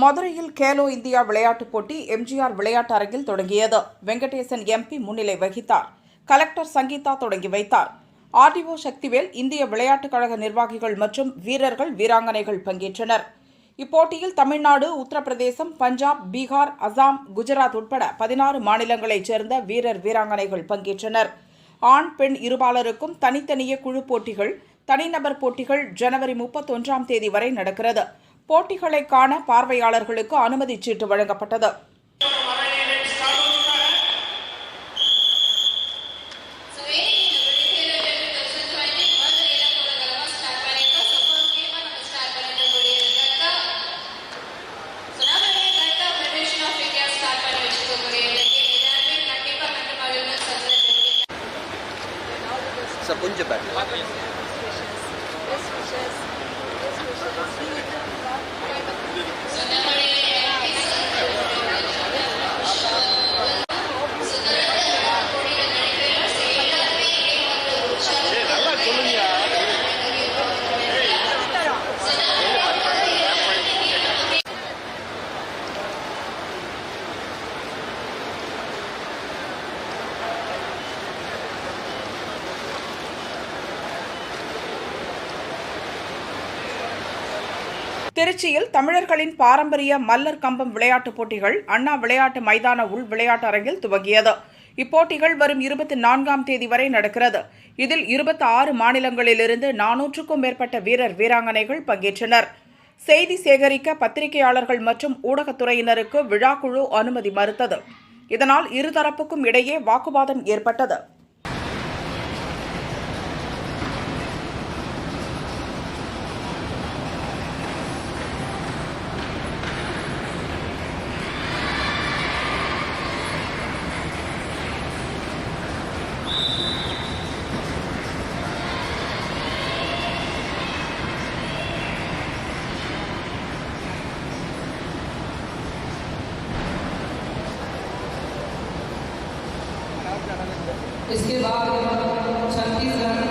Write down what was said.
மதுரையில் கேலோ இந்தியா விளையாட்டுப் போட்டி எம்ஜிஆர் விளையாட்டு அரங்கில் தொடங்கியது. வெங்கடேசன் எம்பி முன்னிலை வகித்தார். கலெக்டர் சங்கீதா தொடங்கி வைத்தார். ஆர்டிஓ சக்திவேல் இந்திய விளையாட்டுக் கழக நிர்வாகிகள் மற்றும் வீரர்கள் வீராங்கனைகள் பங்கேற்றனர். இப்போட்டியில் தமிழ்நாடு உத்தரப்பிரதேசம் பஞ்சாப் பீகார் அசாம் குஜராத் உட்பட பதினாறு மாநிலங்களைச் சேர்ந்த வீரர் வீராங்கனைகள் பங்கேற்றனர். ஆண் பெண் இருபாலருக்கும் தனித்தனியே குழு போட்டிகள் தனிநபர் போட்டிகள் ஜனவரி முப்பத்தொன்றாம் தேதி வரை நடக்கிறது. போட்டிகளை காண பார்வையாளர்களுக்கு அனுமதிச் சீட்டு வழங்கப்பட்டது. Any British Thank you. திருச்சியில் தமிழர்களின் பாரம்பரிய மல்லர் கம்பம் விளையாட்டுப் போட்டிகள் அண்ணா விளையாட்டு மைதான உள் விளையாட்டு அரங்கில் துவங்கியது. இப்போட்டிகள் வரும் இருபத்தி நான்காம் தேதி வரை நடக்கிறது. இதில் இருபத்தி ஆறு மாநிலங்களிலிருந்து நானூற்றுக்கும் மேற்பட்ட வீரர் வீராங்கனைகள் பங்கேற்றனர். செய்தி சேகரிக்க பத்திரிகையாளர்கள் மற்றும் ஊடகத்துறையினருக்கு விழாக்குழு அனுமதி மறுத்தது. இதனால் இருதரப்புக்கும் இடையே வாக்குவாதம் ஏற்பட்டது. इसके बाद छत्तीसगढ़